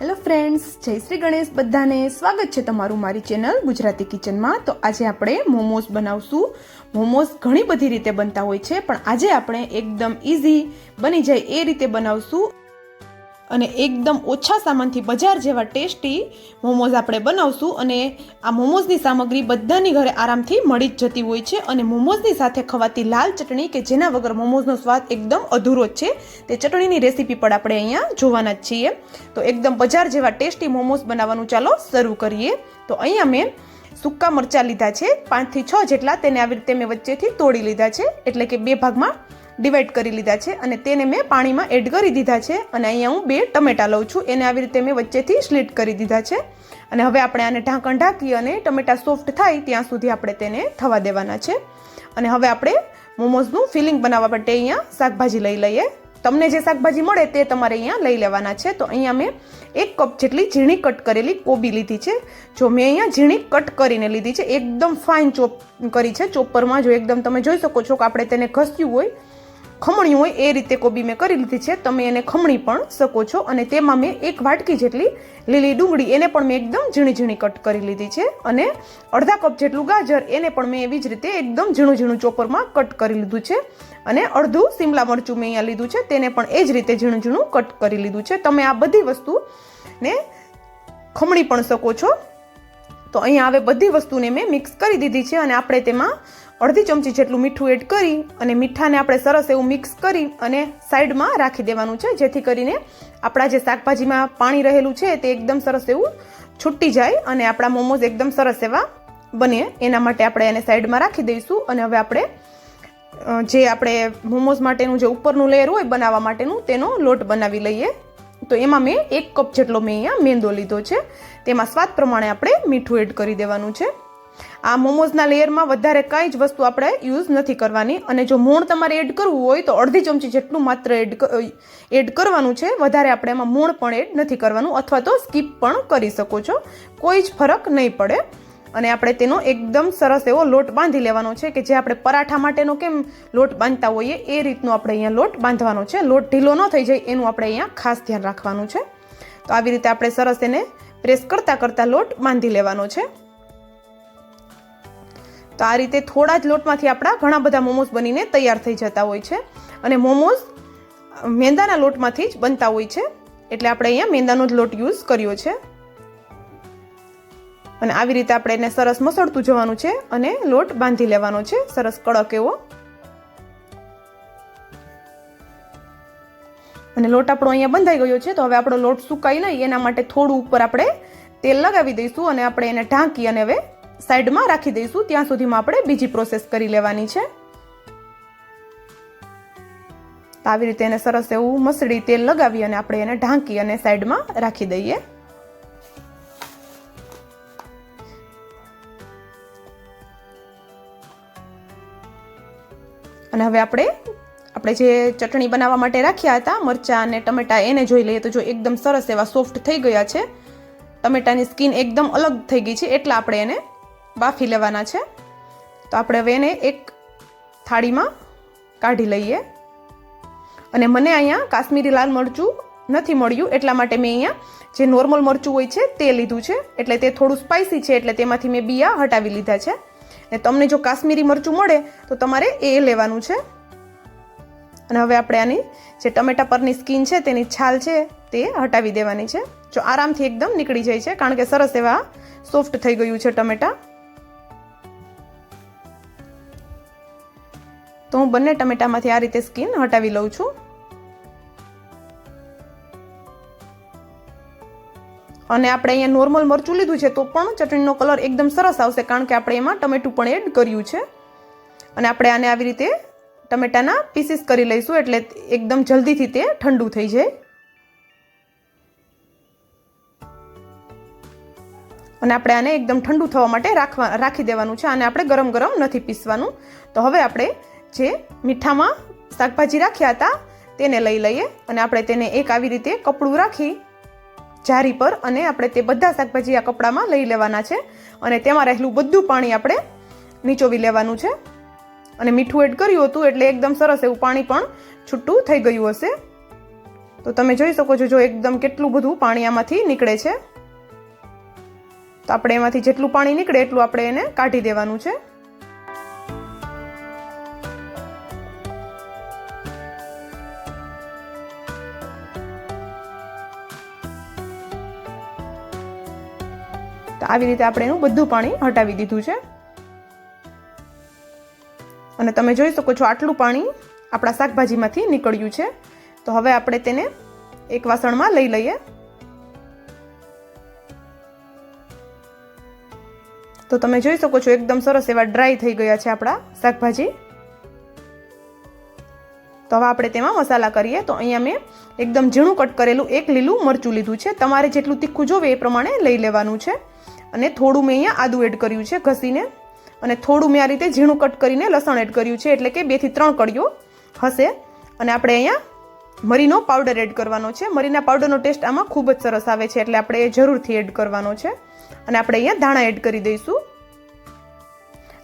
Hello friends જય શ્રી ગણેશ. બધાને સ્વાગત છે તમારું મારી ચેનલ ગુજરાતી કિચનમાં. તો આજે આપણે મોમોઝ બનાવશું. મોમોઝ ઘણી બધી રીતે બનતા હોય છે, પણ આજે આપણે એકદમ ઇઝી બની જાય એ રીતે બનાવશું. અને એકદમ ઓછા સામાનથી બજાર જેવા ટેસ્ટી મોમોઝ આપણે બનાવશું અને આ મોમોઝની સામગ્રી બધાની ઘરે આરામથી મળી જ જતી હોય છે અને મોમોઝની સાથે ખવાતી લાલ ચટણી કે જેના વગર મોમોઝનો સ્વાદ એકદમ અધૂરો જ છે, તે ચટણીની રેસીપી પણ આપણે અહીંયા જોવાના જ છીએ. તો એકદમ બજાર જેવા ટેસ્ટી મોમોઝ બનાવવાનું ચાલો શરૂ કરીએ. તો અહીંયા મેં સૂકા મરચાં લીધા છે, પાંચથી છ જેટલા તેને આવી રીતે મેં વચ્ચેથી તોડી લીધા છે, એટલે કે બે ભાગમાં ડિવાઈડ કરી લીધા છે અને તેને મેં પાણીમાં એડ કરી દીધા છે. અને અહીંયા હું બે ટમેટાં લઉં છું. એને આવી રીતે મેં વચ્ચેથી સ્લીટ કરી દીધા છે. અને હવે આપણે આને ઢાંકણ ઢાંકી અને ટમેટાં સોફ્ટ થાય ત્યાં સુધી આપણે તેને થવા દેવાના છે. અને હવે આપણે મોમોઝનું ફિલિંગ બનાવવા માટે અહીંયા શાકભાજી લઈ લઈએ. તમને જે શાકભાજી મળે તે તમારે અહીંયા લઈ લેવાના છે. તો અહીંયા મેં એક કપ જેટલી ઝીણી કટ કરેલી કોબી લીધી છે. જો મેં અહીંયા ઝીણી કટ કરીને લીધી છે, એકદમ ફાઇન ચોપ કરી છે. ચોપરમાં જો એકદમ તમે જોઈ શકો છો કે આપણે તેને ઘસ્યું હોય ખમણી હોય એ રીતે કોબી મેં કરી લીધી છે. તમે એને ખમણી પણ શકો છો અને તેમાં મેં એક વાટકી જેટલી લીલી ડુંગળી એને પણ મેં એકદમ ઝીણી ઝીણી કટ કરી લીધી છે અને અડધા કપ જેટલું ગાજર એને પણ મેં એવી જ રીતે એકદમ ઝીણું ઝીણું ચોપરમાં કટ કરી લીધું છે અને અડધું સિમલા મરચું મેં અહીંયા લીધું છે તેને પણ એ જ રીતે ઝીણું ઝીણું કટ કરી લીધું છે. તમે આ બધી વસ્તુને ખમણી પણ શકો છો. તો અહીંયા હવે બધી વસ્તુને મેં મિક્સ કરી દીધી છે અને આપણે તેમાં અડધી ચમચી જેટલું મીઠું એડ કરી અને મીઠાને આપણે સરસ એવું મિક્સ કરી અને સાઈડમાં રાખી દેવાનું છે, જેથી કરીને આપણા જે શાકભાજીમાં પાણી રહેલું છે, તે એકદમ સરસ એવું છૂટી જાય અને આપણા મોમોઝ એકદમ સરસ એવા બને. એના માટે આપણે એને સાઈડમાં રાખી દઈશું અને હવે આપણે જે આપણે મોમોઝ માટેનું જે ઉપરનું લેયર હોય બનાવવા માટેનું, તેનો લોટ બનાવી લઈએ. તો એમાં મેં એક કપ જેટલો મેં અહીંયા મેંદો લીધો છે. તેમાં સ્વાદ પ્રમાણે આપણે મીઠું એડ કરી દેવાનું છે. આ મોમોઝના લેયરમાં વધારે કાંઈ જ વસ્તુ આપણે યુઝ નથી કરવાની. અને જો મોણ તમારે એડ કરવું હોય તો અડધી ચમચી જેટલું માત્ર એડ એડ કરવાનું છે. વધારે આપણે એમાં મોણ પણ એડ નથી કરવાનું અથવા તો સ્કીપ પણ કરી શકો છો. કોઈ જ ફરક નહીં પડે. અને આપણે તેનો એકદમ સરસ એવો લોટ બાંધી લેવાનો છે કે જે આપણે પરાઠા માટેનો કેમ લોટ બાંધતા હોઈએ એ રીતનો આપણે અહીંયા લોટ બાંધવાનો છે. લોટ ઢીલો ન થઈ જાય એનું આપણે અહીંયા ખાસ ધ્યાન રાખવાનું છે. તો આવી રીતે આપણે સરસ એને પ્રેસ કરતાં કરતાં લોટ બાંધી લેવાનો છે. તો આ રીતે થોડા જ લોટમાંથી આપણા ઘણા બધા મોમોસ બનીને તૈયાર થઈ જતા હોય છે. અને મોમોસ મેંદાના લોટમાંથી જ બનતા હોય છે. એટલે આપણે અહીંયા મેંદાનો જ લોટ યુઝ કર્યો છે. અને આવી રીતે આપણે એને સરસ મસળતું જવાનું છે અને લોટ બાંધી લેવાનો છે. સરસ કડક એવો. અને લોટ આપણો અહીંયા બંધાઈ ગયો છે. તો હવે આપણો લોટ સુકાઈ નહીં. એના માટે થોડું ઉપર આપણે તેલ લગાવી દઈશું અને આપણે એને ઢાંકી અને હવે સાઈડમાં રાખી દઈશું. ત્યાં સુધીમાં આપણે બીજી પ્રોસેસ કરી લેવાની છે. આવી રીતે એને સરસ એવું મસળી તેલ લગાવી અને આપણે એને ઢાંકી અને સાઈડમાં રાખી દઈએ. અને હવે આપણે આપણે જે ચટણી બનાવવા માટે રાખ્યા હતા, મરચાં અને ટમેટા, એને જોઈ લઈએ તો જો એકદમ સરસ એવા સોફ્ટ થઈ ગયા છે. ટમેટાની સ્કિન એકદમ અલગ થઈ ગઈ છે. એટલા આપણે એને બાફી લેવાના છે. તો આપણે હવે એને એક થાળીમાં કાઢી લઈએ. અને મને અહીંયા કાશ્મીરી લાલ મરચું નથી મળ્યું, એટલા માટે મેં અહીંયા જે નોર્મલ મરચું હોય છે તે લીધું છે. એટલે તે થોડું સ્પાઇસી છે, એટલે તેમાંથી મેં બિયા હટાવી લીધા છે. ને તમને જો કાશ્મીરી મરચું મળે, તો તમારે એ લેવાનું છે. અને હવે આપણે આની જે ટમેટા પરની સ્કીન છે, તેની છાલ છે, તે હટાવી દેવાની છે. જો આરામથી એકદમ નીકળી જાય છે, કારણ કે સરસ એવા સોફ્ટ થઈ ગયું છે ટમેટા. તો હું બંને ટમેટામાંથી આ રીતે સ્કીન હટાવી લઉં છું. અને આપણે અહીંયા નોર્મલ મરચું લીધું છે તો પણ ચટણીનો કલર એકદમ સરસ આવશે કારણ કે આપણે એમાં ટમેટું પણ એડ કર્યું છે. અને આપણે આને આવી રીતે ટમેટાના પીસીસ કરી લઈશું એટલે એકદમ જલ્દીથી તે ઠંડુ થઈ જાય. અને આપણે આને એકદમ ઠંડુ થવા માટે રાખવા રાખી દેવાનું છે. અને આપણે ગરમ ગરમ નથી પીસવાનું. તો હવે આપણે જે મીઠામાં શાકભાજી રાખ્યા હતા, તેને લઈ લઈએ અને આપણે તેને એક આવી રીતે કપડું રાખી જારી પર અને આપણે તે બધા શાકભાજી આ કપડામાં લઈ લેવાના છે અને તેમાં રહેલું બધું પાણી આપણે નીચોવી લેવાનું છે. અને મીઠું એડ કર્યું હતું એટલે એકદમ સરસ એવું પાણી પણ છૂટું થઈ ગયું હશે. તો તમે જોઈ શકો છો જો એકદમ કેટલું બધું પાણી આમાંથી નીકળે છે. તો આપણે એમાંથી જેટલું પાણી નીકળે એટલું આપણે એને કાઢી દેવાનું છે. તો આવી રીતે આપણે એનું બધું પાણી હટાવી દીધું છે. અને તમે જોઈ શકો છો આટલું પાણી આપણા શાકભાજીમાંથી નીકળ્યું છે. તો હવે આપણે તેને એક વાસણમાં લઈ લઈએ. તો તમે જોઈ શકો છો એકદમ સરસ એવા ડ્રાય થઈ ગયા છે આપણા શાકભાજી. તો હવે આપણે તેમાં મસાલા કરીએ. તો અહીંયા મેં એકદમ ઝીણું કટ કરેલું એક લીલું મરચું લીધું છે. તમારે જેટલું તીખું જોવે એ પ્રમાણે લઈ લેવાનું છે. અને થોડું મેં અહીંયા આદું એડ કર્યું છે ઘસીને. અને થોડું મેં આ રીતે ઝીણું કટ કરીને લસણ એડ કર્યું છે. એટલે કે બેથી ત્રણ કળીઓ હશે. અને આપણે અહીંયા મરીનો પાવડર એડ કરવાનો છે. મરીના પાવડરનો ટેસ્ટ આમાં ખૂબ જ સરસ આવે છે. એટલે આપણે એ જરૂરથી એડ કરવાનો છે. અને આપણે અહીંયા ધાણા એડ કરી દઈશું.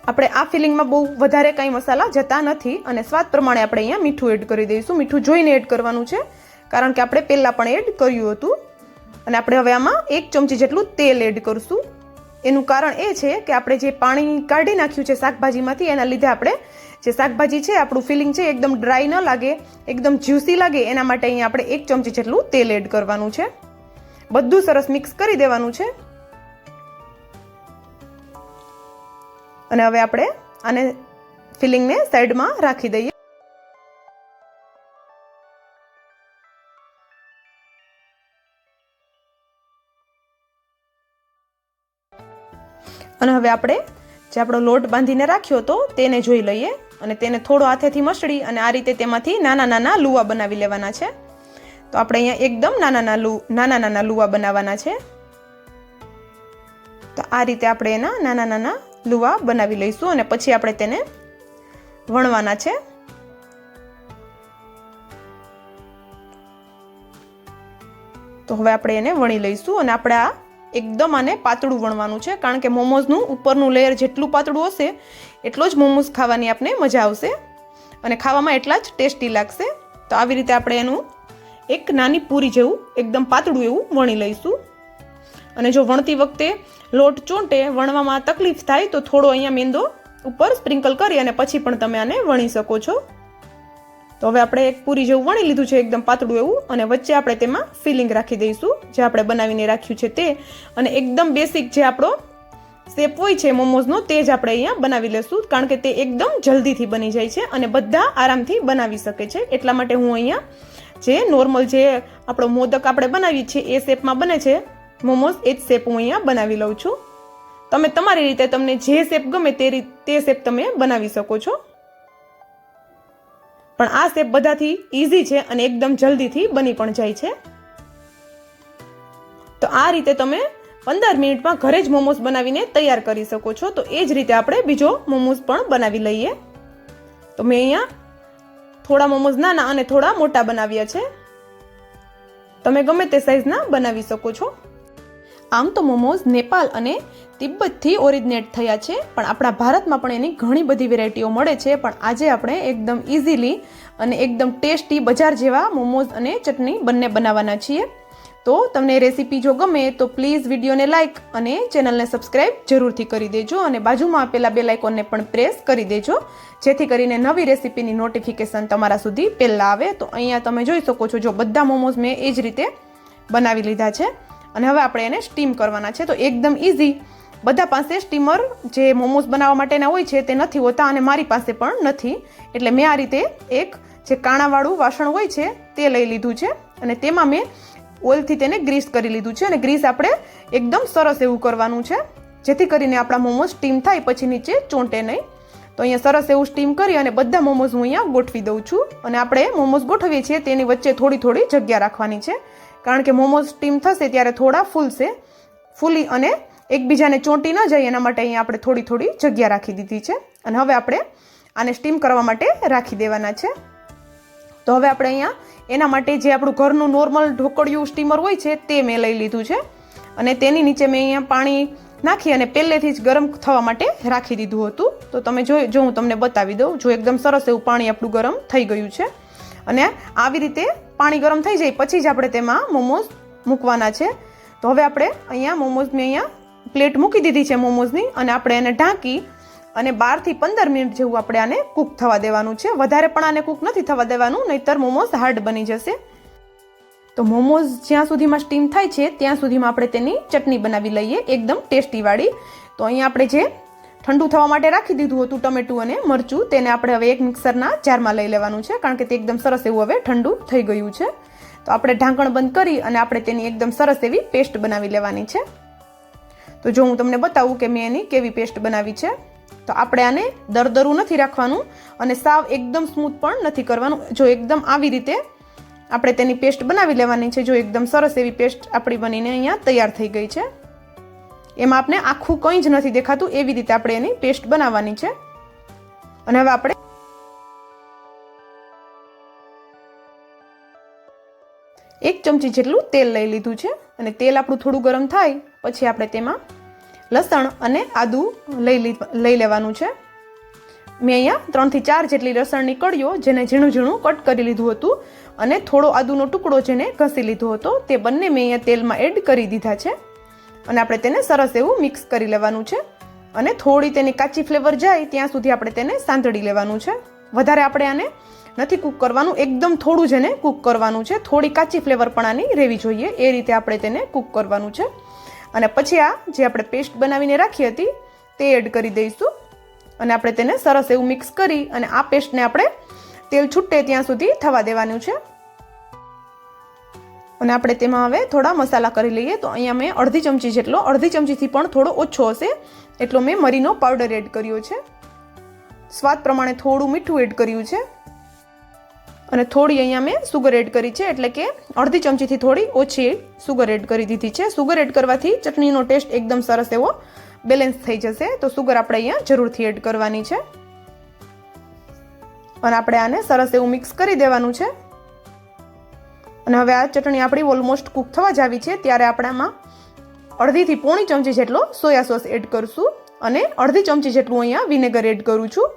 આપણે આ ફિલિંગમાં બહુ વધારે કાંઈ મસાલા જતા નથી અને સ્વાદ પ્રમાણે આપણે અહીંયા મીઠું એડ કરી દઈશું. મીઠું જોઈને એડ કરવાનું છે. કારણ કે આપણે પહેલાં પણ એડ કર્યું હતું. અને આપણે હવે આમાં એક ચમચી જેટલું તેલ એડ કરશું. એનું કારણ એ છે કે આપણે જે પાણી કાઢી નાખ્યું છે શાકભાજીમાંથી, એના લીધે આપણે જે શાકભાજી છે, આપણું ફિલિંગ છે એકદમ ડ્રાય ન લાગે, એકદમ જ્યુસી લાગે. એના માટે અહીંયા આપણે એક ચમચી જેટલું તેલ એડ કરવાનું છે. બધું સરસ મિક્સ કરી દેવાનું છે. અને હવે આપણે આને ફિલિંગને સાઈડમાં રાખી દઈએ. અને હવે આપણે જે આપણો લોટ બાંધીને રાખ્યો હતો તેને જોઈ લઈએ. અને તેને થોડો હાથેથી મસળી અને આ રીતે તેમાંથી નાના નાના લુવા બનાવી લેવાના છે. તો આપણે અહીંયા એકદમ નાના નાના નાના નાના લુવા બનાવવાના છે. તો આ રીતે આપણે એના નાના નાના લુવા બનાવી લઈશું અને પછી આપણે તેને વણવાના છે. તો હવે આપણે એને વણી લઈશું અને આપણે આ એકદમ આને પાતળું વણવાનું છે. કારણ કે મોમોઝનું ઉપરનું લેયર જેટલું પાતળું હશે, એટલો જ મોમોઝ ખાવાની આપણે મજા આવશે. અને ખાવામાં એટલા જ ટેસ્ટી લાગશે. તો આવી રીતે આપણે એનું એક નાની પૂરી જેવું, એકદમ પાતળું એવું વણી લઈશું. અને જો વણતી વખતે લોટ ચૂંટે, વણવામાં તકલીફ થાય તો થોડો અહીંયા મેંદો ઉપર સ્પ્રિંકલ કરી અને પછી પણ તમે આને વણી શકો છો. તો હવે આપણે એક પૂરી જેવું વણી લીધું છે, એકદમ પાતળું એવું, અને વચ્ચે આપણે તેમાં ફિલિંગ રાખી દઈશું. જે આપણે બનાવીને રાખ્યું છે તે. અને એકદમ બેસિક જે આપણો શેપ હોય છે, મોમોઝનો, તે જ આપણે અહીંયા બનાવી લેશું, કારણ કે તે એકદમ જલ્દીથી બની જાય છે અને બધા આરામથી બનાવી શકે છે. એટલા માટે હું અહીંયા જે નોર્મલ જે આપણો મોદક આપણે બનાવીએ છીએ, એ શેપમાં બને છે. મોમોઝ એ જ શેપ હું અહીંયા બનાવી લઉં છું. તમે તમારી રીતે તમને જે શેપ ગમે તે રીત તે શેપ તમે બનાવી શકો છો. પણ આ શેપ બધાથી ઇઝી છે અને એકદમ જલ્દીથી બની પણ જાય છે. તો આ રીતે તમે પંદર મિનિટમાં ઘરે જ મોમોસ બનાવીને તૈયાર કરી શકો છો. તો એ જ રીતે આપણે બીજો મોમોસ પણ બનાવી લઈએ. તો મેં અહીંયા થોડા મોમોસ નાના અને થોડા મોટા બનાવ્યા છે. તમે ગમે તે સાઈઝના બનાવી શકો છો. આમ તો મોમોઝ નેપાલ અને તિબ્બતથી ઓરિજિનેટ થયા છે, પણ આપણા ભારતમાં પણ એની ઘણી બધી વેરાયટીઓ મળે છે, પણ આજે આપણે એકદમ ઇઝીલી અને એકદમ ટેસ્ટી બજાર જેવા મોમોઝ અને ચટણી બંને બનાવવાના છીએ. તો તમને રેસીપી જો ગમે તો પ્લીઝ વિડીયોને લાઇક અને ચેનલને સબસ્ક્રાઇબ જરૂરથી કરી દેજો અને બાજુમાં આપેલા બે લાઇકોનને પણ પ્રેસ કરી દેજો, જેથી કરીને નવી રેસીપીની નોટિફિકેશન તમારા સુધી પહેલાં આવે. તો અહીંયા તમે જોઈ શકો છો, જો બધા મોમોઝ મેં એ જ રીતે બનાવી લીધા છે. અને હવે આપણે એને સ્ટીમ કરવાના છે. તો એકદમ ઇઝી બધા પાસે સ્ટીમર જે મોમોઝ બનાવવા માટેના હોય છે તે નથી હોતા અને મારી પાસે પણ નથી. એટલે મેં આ રીતે એક જે કાણાવાળું વાસણ હોય છે તે લઈ લીધું છે અને તેમાં મેં ઓઇલથી તેને ગ્રીસ કરી લીધું છે અને ગ્રીસ આપણે એકદમ સરસ એવું કરવાનું છે. જેથી કરીને આપણા મોમોઝ સ્ટીમ થાય પછી નીચે ચોંટે નહીં. તો અહીંયા સરસ એવું સ્ટીમ કરી અને બધા મોમોઝ હું અહીંયા ગોઠવી દઉં છું અને આપણે મોમોઝ ગોઠવીએ છીએ તેની વચ્ચે થોડી થોડી જગ્યા રાખવાની છે. કારણ કે મોમોઝ સ્ટીમ થશે ત્યારે થોડા ફૂલશે. ફૂલી અને એકબીજાને ચોંટી ન જાય એના માટે અહીંયા આપણે થોડી થોડી જગ્યા રાખી દીધી છે. અને હવે આપણે આને સ્ટીમ કરવા માટે રાખી દેવાના છે. તો હવે આપણે અહીંયા એના માટે જે આપણું ઘરનું નોર્મલ ઢોકળિયું સ્ટીમર હોય છે તે મેં લઈ લીધું છે. અને તેની નીચે મેં અહીંયા પાણી નાખી અને પહેલેથી જ ગરમ થવા માટે રાખી દીધું હતું. તો તમે જો જો હું તમને બતાવી દઉં. જો એકદમ સરસ એવું પાણી આપણું ગરમ થઈ ગયું છે. અને આવી રીતે પાણી ગરમ થઈ જાય પછી જ આપણે તેમાં મોમોઝ મૂકવાના છે. તો હવે આપણે અહીંયા મોમોઝની અહીંયા પ્લેટ મૂકી દીધી છે મોમોઝની અને આપણે એને ઢાંકી અને બારથી પંદર મિનિટ જેવું આપણે આને કૂક થવા દેવાનું છે. વધારે પણ આને કૂક નથી થવા દેવાનું, નહીતર મોમોઝ હાર્ડ બની જશે. તો મોમોઝ જ્યાં સુધીમાં સ્ટીમ થાય છે, ત્યાં સુધીમાં આપણે તેની ચટણી બનાવી લઈએ, એકદમ ટેસ્ટીવાળી. તો અહીંયા આપણે જે ઠંડુ થવા માટે રાખી દીધું હતું ટમેટું અને મરચું. તેને આપણે હવે એક મિક્સરના જારમાં લઈ લેવાનું છે, કારણ કે તે એકદમ સરસ એવું હવે ઠંડુ થઈ ગયું છે. તો આપણે ઢાંકણ બંધ કરી અને આપણે તેની એકદમ સરસ એવી પેસ્ટ બનાવી લેવાની છે. તો જો હું તમને બતાવું કે મેં એની કેવી પેસ્ટ બનાવી છે, તો આપણે આને દરદરું નથી રાખવાનું અને સાવ એકદમ સ્મૂથ પણ નથી કરવાનું. જો એકદમ આવી રીતે આપણે તેની પેસ્ટ બનાવી લેવાની છે, જો એકદમ સરસ એવી પેસ્ટ આપણી બનીને અહીંયા તૈયાર થઈ ગઈ છે. એમાં આપણે આખું કંઈ જ નથી દેખાતું એવી રીતે આપણે એની પેસ્ટ બનાવવાની છે. અને હવે આપણે એક ચમચી જેટલું તેલ લઈ લીધું છે. અને તેલ આપણું થોડું ગરમ થાય, પછી આપણે તેમાં લસણ અને આદું લઈ લઈ લેવાનું છે. મેં અહીંયા ત્રણથી ચાર જેટલી લસણની કળીઓ જેને ઝીણું ઝીણું કટ કરી લીધું હતું. અને થોડો આદુનો ટુકડો જેને ઘસી લીધો હતો, તે બંને મેં અહીંયા તેલમાં એડ કરી દીધા છે. અને આપણે તેને સરસ એવું મિક્સ કરી લેવાનું છે. અને થોડી તેની કાચી ફ્લેવર જાય, ત્યાં સુધી આપણે તેને સાંતળી લેવાનું છે. વધારે આપણે આને નથી કૂક કરવાનું, એકદમ થોડું જ એને કૂક કરવાનું છે. થોડી કાચી ફ્લેવર પણ આની રહેવી જોઈએ, એ રીતે આપણે તેને કૂક કરવાનું છે. અને પછી આ જે આપણે પેસ્ટ બનાવીને રાખી હતી, તે એડ કરી દઈશું. અને આપણે તેને સરસ એવું મિક્સ કરી, અને આ પેસ્ટને આપણે તેલ છૂટે ત્યાં સુધી થવા દેવાનું છે. અને આપણે તેમાં હવે થોડા મસાલા કરી લઈએ. તો અહીંયા મેં અડધી ચમચી જેટલો, અડધી ચમચીથી પણ થોડો ઓછો હશે. એટલો મેં મરીનો પાવડર એડ કર્યો છે. સ્વાદ પ્રમાણે થોડું મીઠું એડ કર્યું છે. અને થોડી અહીંયા મેં સુગર એડ કરી છે, એટલે કે અડધી ચમચીથી થોડી ઓછી સુગર એડ કરી દીધી છે. સુગર એડ કરવાથી ચટણીનો ટેસ્ટ એકદમ સરસ એવો બેલેન્સ થઈ જશે. તો સુગર આપણે અહીંયા જરૂરથી એડ કરવાની છે. અને આપણે આને સરસ એવું મિક્સ કરી દેવાનું છે. અને હવે આ ચટણી આપણી ઓલમોસ્ટ કૂક થવા જ આવી છે. ત્યારે આપણામાં અડધીથી પોણી ચમચી જેટલો સોયા સોસ એડ કરશું અને અડધી ચમચી જેટલું અહીંયા વિનેગર એડ કરું છું.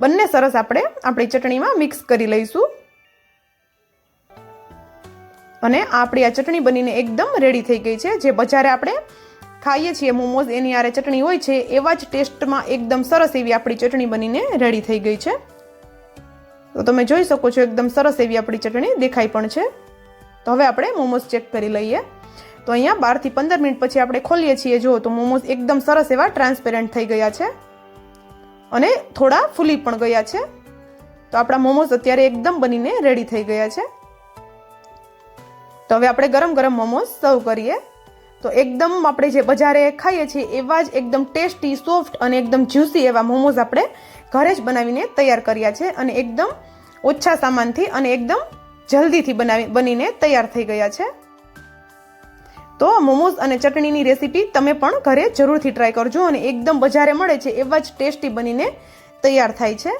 બંને સરસ આપણે આપણી ચટણીમાં મિક્સ કરી લઈશું. અને આપણી આ ચટણી બનીને એકદમ રેડી થઈ ગઈ છે. જે બજારે આપણે ખાઈએ છીએ મોમોઝ, એની આરે ચટણી હોય છે, એવા જ ટેસ્ટમાં એકદમ સરસ એવી આપણી ચટણી બનીને રેડી થઈ ગઈ છે. તો તમે જોઈ શકો છો એકદમ સરસ એવી આપણી ચટણી દેખાઈ પણ છે. તો હવે આપણે મોમોસ ચેક કરી લઈએ. તો અહીંયા બારથી પંદર મિનિટ પછી આપણે ખોલીએ છીએ. જો તો મોમોસ એકદમ સરસ એવા ટ્રાન્સપેરન્ટ થઈ ગયા છે. અને થોડા ફૂલી પણ ગયા છે. તો આપણા મોમોસ અત્યારે એકદમ બનીને રેડી થઈ ગયા છે. તો હવે આપણે ગરમ ગરમ મોમોસ સર્વ કરીએ. તો એકદમ આપણે જે બજારે ખાઈએ છીએ એવા જ એકદમ ટેસ્ટી, સોફ્ટ અને એકદમ જ્યુસી એવા મોમોઝ આપણે ઘરે જ બનાવીને તૈયાર કર્યા છે અને એકદમ ઓછા સામાનથી અને એકદમ જલ્દીથી બનાવી બનીને તૈયાર થઈ ગયા છે. તો મોમોઝ અને ચટણીની રેસીપી તમે પણ ઘરે જરૂરથી ટ્રાય કરજો અને એકદમ બજારે મળે છે એવા જ ટેસ્ટી બનીને તૈયાર થાય છે.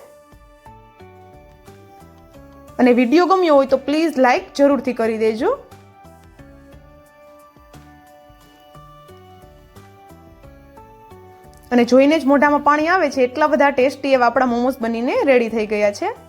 અને વીડિયો ગમ્યો હોય તો પ્લીઝ લાઈક જરૂરથી કરી દેજો. અને જોઈને જ મોઢામાં પાણી આવે છે. એટલા બધા ટેસ્ટી એવા આપણા મોમોસ બનીને રેડી થઈ ગયા છે.